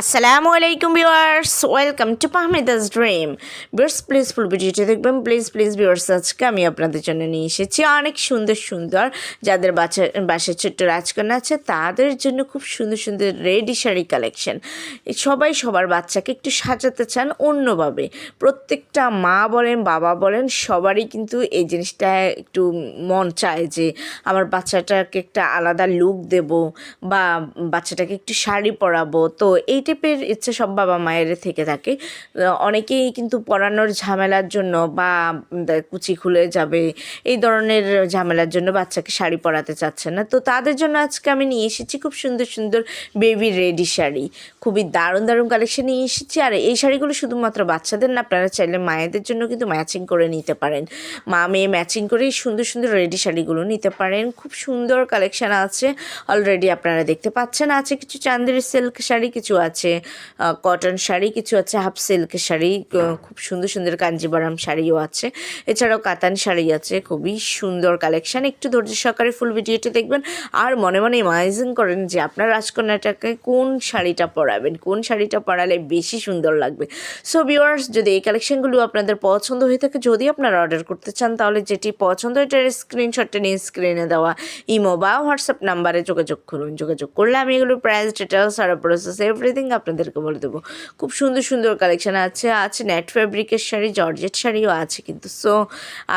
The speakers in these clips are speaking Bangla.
আসসালামু আলাইকুম ভিউয়ার্স ওয়েলকাম টু পাহমেদাস ড্রিম ভিউয়ার্স প্লিজ ফুল ভিডিওটি দেখবেন। প্লিজ প্লিজ ভিউয়ার্স আজকে আমি আপনাদের জন্য নিয়ে এসেছি অনেক সুন্দর সুন্দর, যাদের বাচ্চা বাসায় ছোট্ট রাজকন্যা আছে, তাদের জন্য খুব সুন্দর সুন্দর রেডি শাড়ি কালেকশন সবাই সবার বাচ্চাকে একটু সাজাতে চান অন্যভাবে। প্রত্যেকটা মা বলেন, বাবা বলেন, সবারই কিন্তু এই জিনিসটা একটু মন চায় যে আমার বাচ্চাটাকে একটা আলাদা লুক দেব বা বাচ্চাটাকে একটু শাড়ি পরাবো। তো এই টাইপের ইচ্ছে সব বাবা মায়ের থেকে থাকে। অনেকেই কিন্তু পড়ানোর ঝামেলার জন্য বা কুচি খুলে যাবে, এই ধরনের ঝামেলার জন্য বাচ্চাকে শাড়ি পরাতে চাচ্ছে না। তো তাদের জন্য আজকে আমি নিয়ে এসেছি খুব সুন্দর সুন্দর বেবি রেডি শাড়ি। খুবই দারুণ দারুণ কালেকশন নিয়ে এসেছি। আর এই শাড়িগুলো শুধুমাত্র বাচ্চাদের না, আপনারা চাইলে মায়েদের জন্য কিন্তু ম্যাচিং করে নিতে পারেন। মা, মেয়ে ম্যাচিং করেই সুন্দর সুন্দর রেডি শাড়িগুলো নিতে পারেন। খুব সুন্দর কালেকশন আছে। অলরেডি আপনারা দেখতে পাচ্ছেন। আছে কিছু চান্দের সিল্ক শাড়ি, কিছু আছে কটন শাড়ি, কিছু আছে হাফ সিল্ক শাড়ি খুব সুন্দর সুন্দর কাঞ্জিবারাম শাড়িও আছে। এছাড়াও কাতান শাড়ি আছে, খুবই সুন্দর কালেকশন একটু ধৈর্য সহকারে ফুল ভিডিওটি দেখবেন। আর মনে মনে ইমাজিন করেন যে আপনার রাজকন্যাটাকে কোন শাড়িটা পরাবেন, কোন শাড়িটা পরালে বেশি সুন্দর লাগবে। সো ভিওয়ার্স যদি এই কালেকশনগুলো আপনাদের পছন্দ হয়ে থাকে, যদি আপনারা অর্ডার করতে চান, তাহলে যেটি পছন্দ, এটার স্ক্রিনশটটা নিয়ে স্ক্রিনে দেওয়া ইমো বা হোয়াটসঅ্যাপ নাম্বারে যোগাযোগ করুন। যোগাযোগ করলে আমি এগুলো প্রাইস ডিটেলস আর প্রসেস এভরিথিং আপনাদেরকে বলে দেবো। খুব সুন্দর সুন্দর কালেকশন আছে। আছে নেট ফ্যাব্রিকের শাড়ি, জর্জেট শাড়িও আছে কিন্তু। সো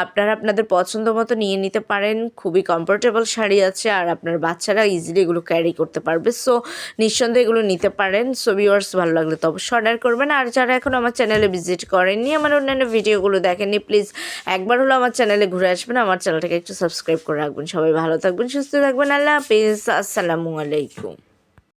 আপনারা আপনাদের পছন্দ মতো নিয়ে নিতে পারেন। খুবই কমফোর্টেবল শাড়ি আছে আর আপনার বাচ্চারা ইজিলি এগুলো ক্যারি করতে পারবে। সো নিঃসন্দেহে এগুলো নিতে পারেন। সো ভিউয়ার্স ভালো লাগলে তো অবশ্যই অর্ডার করবেন। আর যারা এখন আমার চ্যানেলে ভিজিট করেননি, আমার অন্যান্য ভিডিওগুলো দেখেননি প্লিজ একবার হলো আমার চ্যানেলে ঘুরে আসবেন। আমার চ্যানেলটাকে একটু সাবস্ক্রাইব করে রাখবেন। সবাই ভালো থাকবেন, সুস্থ থাকবেন। আল্লাহ হাফিজ। আসসালামু আলাইকুম।